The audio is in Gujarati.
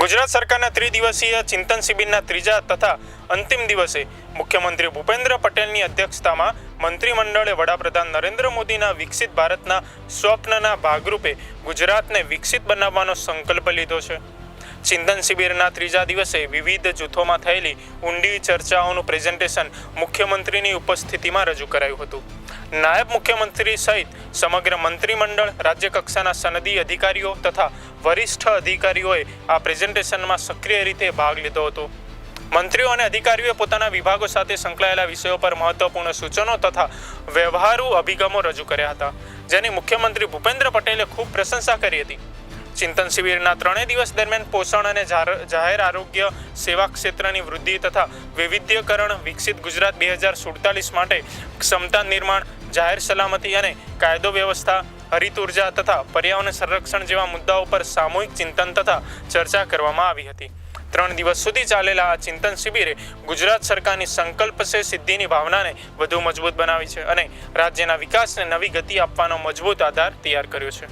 ગુજરાત સરકારના ત્રિદિવસીય ચિંતન શિબિરના ત્રીજા તથા અંતિમ દિવસે મુખ્યમંત્રી ભૂપેન્દ્ર પટેલની અધ્યક્ષતામાં મંત્રીમંડળે વડાપ્રધાન નરેન્દ્ર મોદીના વિકસિત ભારતના સ્વપ્નના ભાગરૂપે ગુજરાતને વિકસિત બનાવવાનો સંકલ્પ લીધો છે. ચિંતન શિબિરના ત્રીજા દિવસે વિવિધ જૂથોમાં થયેલી ઊંડી ચર્ચાઓનું પ્રેઝન્ટેશન મુખ્યમંત્રીની ઉપસ્થિતિમાં રજૂ કરાયું હતું. નાયબ મુખ્યમંત્રી સહિત સમગ્ર મંત્રીમંડળ, રાજ્યકક્ષાના સનદી અધિકારીઓ તથા વરિષ્ઠ અધિકારીઓએ આ પ્રેઝન્ટેશનમાં સક્રિય રીતે ભાગ લીધો હતો. મંત્રીઓ અને અધિકારીઓએ પોતાના વિભાગો સાથે સંકળાયેલા વિષયો પર મહત્વપૂર્ણ સૂચનો તથા વ્યવહારુ અભિગમો રજૂ કર્યા હતા, જેની મુખ્યમંત્રી ભૂપેન્દ્ર પટેલે ખૂબ પ્રશંસા કરી હતી. ચિંતન શિબિરના ત્રણેય દિવસ દરમિયાન પોષણ અને જાહેર આરોગ્ય સેવા ક્ષેત્રની વૃદ્ધિ તથા વૈવિધ્યકરણ વિકસિત ગુજરાત બે હજાર સુડતાલીસ માટે ક્ષમતા નિર્માણ, જાહેર સલામતી અને કાયદો વ્યવસ્થા, હરિત ઊર્જા તથા પર્યાવરણ સંરક્ષણ જેવા મુદ્દાઓ પર સામૂહિક ચિંતન તથા ચર્ચા કરવામાં આવી હતી. ત્રણ દિવસ સુધી ચાલેલા આ ચિંતન શિબિરે ગુજરાત સરકારની સંકલ્પ છે સિદ્ધિની ભાવનાને વધુ મજબૂત બનાવી છે અને રાજ્યના વિકાસને નવી ગતિ આપવાનો મજબૂત આધાર તૈયાર કર્યો છે.